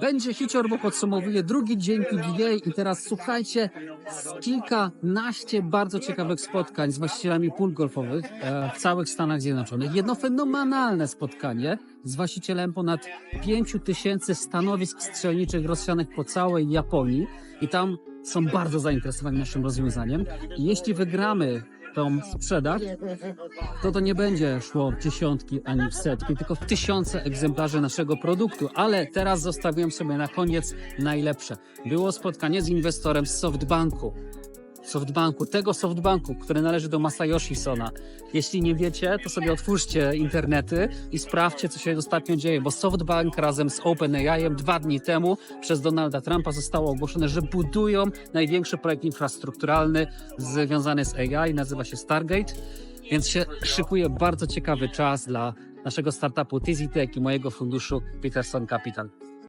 Będzie hicior, bo podsumowuje drugi dzień PGA i teraz słuchajcie, z kilkanaście bardzo ciekawych spotkań z właścicielami pól golfowych e, w całych Stanach Zjednoczonych. Jedno fenomenalne spotkanie z właścicielem ponad 5 tysięcy stanowisk strzelniczych rozsianych po całej Japonii i tam są bardzo zainteresowani naszym rozwiązaniem. Jeśli wygramy tą sprzedaż, to to nie będzie szło w dziesiątki ani w setki, tylko w tysiące egzemplarzy naszego produktu. Ale teraz zostawiłem sobie na koniec najlepsze. Było spotkanie z inwestorem z SoftBanku. SoftBanku, tego SoftBanku, który należy do Masayoshi Sona. Jeśli nie wiecie, to sobie otwórzcie internety i sprawdźcie, co się ostatnio dzieje, bo SoftBank razem z OpenAI dwa dni temu przez Donalda Trumpa zostało ogłoszone, że budują największy projekt infrastrukturalny związany z AI, nazywa się Stargate, więc się szykuje bardzo ciekawy czas dla naszego startupu TZTech i mojego funduszu Peterson Capital.